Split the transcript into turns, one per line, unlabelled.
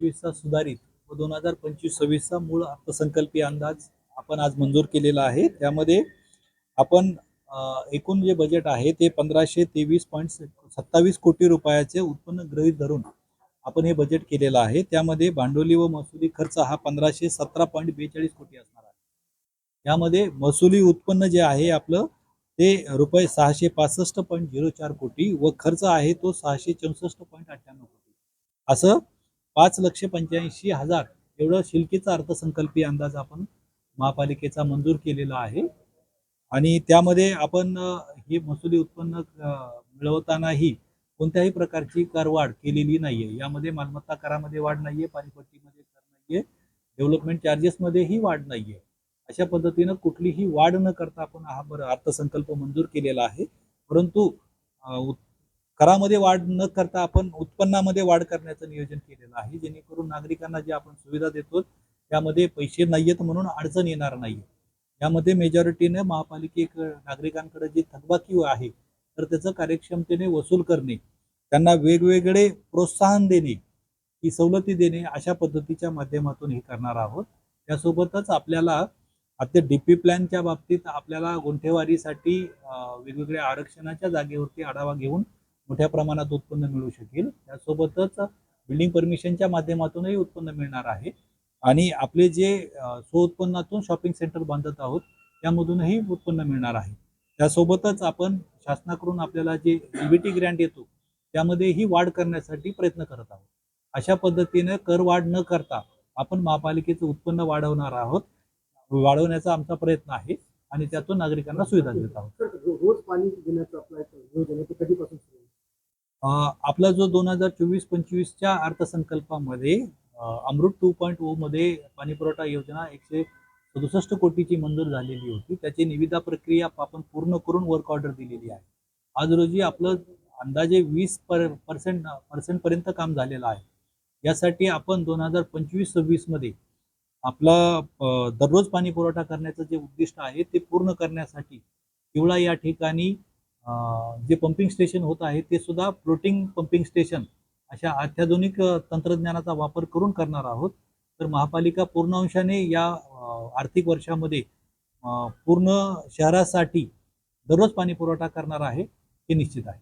पंचवीसचा सुधारित व दोन हजार पंचवीस सव्वीसचा मूळ अर्थसंकल्पीय अंदाज आपण आज मंजूर केलेला आहे. त्यामध्ये आपण एकूण जे बजेट आहे ते पंधराशे तेवीस पॉईंट सत्तावीस कोटी रुपयाचे उत्पन्न गृहीत धरून आपण हे बजेट केलेलं आहे. त्यामध्ये भांडवली व महसुली खर्च हा पंधराशे सतरा पॉईंट बेचाळीस कोटी असणार आहे. यामध्ये महसुली उत्पन्न जे आहे आपलं ते रुपये सहाशे पासष्ट पॉईंट झिरो चार कोटी व खर्च आहे तो सहाशे चौसष्ट पॉईंट अठ्ठ्याण्णव कोटी. असं पाच लक्ष पंच्याऐंशी हजार एवढं शिल्कीचा अर्थसंकल्पीय अंदाज आपण महापालिकेचा मंजूर केलेला आहे. आणि त्यामध्ये आपण हे महसुली उत्पन्न मिळवतानाही कोणत्याही प्रकारची करवाढ केलेली नाहीये. यामध्ये मालमत्ता करामध्ये वाढ नाहीये पाणीपट्टीमध्ये कर नाहीये डेव्हलपमेंट चार्जेसमध्येही वाढ नाहीये. अशा पद्धतीनं कुठलीही वाढ न करता आपण हा बरं अर्थसंकल्प मंजूर केलेला आहे. परंतु करामध्ये वाढ न करता आपण उत्पन्नामध्ये वाढ करण्याचं नियोजन केलेलं आहे. जेणेकरून नागरिकांना जे आपण सुविधा देतो त्यामध्ये पैसे नाहीयेत म्हणून अडचण येणार नाही यामध्ये मेजॉरिटीने महापालिके नागरिकांकडे जी थकबाकी आहे तर त्याचं कार्यक्षमतेने वसूल करणे त्यांना वेगवेगळे प्रोत्साहन देणे ही सवलती देणे अशा पद्धतीच्या माध्यमातून हे करणार आहोत. त्यासोबतच आपल्याला आता डी पी प्लॅनच्या बाबतीत आपल्याला गुंठेवारीसाठी वेगवेगळ्या आरक्षणाच्या जागेवरती आढावा घेऊन मोठ्या प्रमाणात उत्पन्न मिळू शकेल. त्यासोबतच बिल्डिंग परमिशनच्या माध्यमातूनही उत्पन्न मिळणार आहे. आणि आपले जे स्वउत्पन्नातून शॉपिंग सेंटर बांधत आहोत त्यामधूनही उत्पन्न मिळणार आहे. त्यासोबतच आपण शासनाकडून आपल्याला जे ईबीटी ग्रँट येतो त्यामध्येही वाढ करण्यासाठी प्रयत्न करत आहोत. अशा पद्धतीने कर वाढ न करता आपण महापालिकेचं उत्पन्न वाढवणार आहोत. वाढवण्याचा आमचा प्रयत्न आहे आणि त्यातून नागरिकांना सुविधा देत आहोत.
रोज पाणी देण्याचं आपलं कधीपासून
आपला जो दोन हजार चोवीस पंचवीसच्या अर्थसंकल्पामध्ये अमृत टू पॉईंट ओ मध्ये पाणी पुरवठा योजना एकशे सदुसष्ट कोटीची मंजूर झालेली होती. त्याची निविदा प्रक्रिया आपण पूर्ण करून वर्क ऑर्डर दिलेली आहे. आज रोजी आपलं अंदाजे वीस पर पर्सेंट पर्सेंटपर्यंत काम झालेलं आहे. यासाठी आपण दोन हजार पंचवीस सव्वीसमध्ये आपला दररोज पाणी पुरवठा करण्याचं जे उद्दिष्ट आहे ते पूर्ण करण्यासाठी किवळा या ठिकाणी जे पंपिंग स्टेशन होत आहे ते सुद्धा फ्लोटिंग पंपिंग स्टेशन अशा अत्याधुनिक तंत्रज्ञानाचा वापर करून करणार आहोत. तर महापालिका पूर्ण अंशाने या आर्थिक वर्षामध्ये पूर्ण शहरासाठी दररोज पाणी पुरवठा करणार आहे हे निश्चित आहे.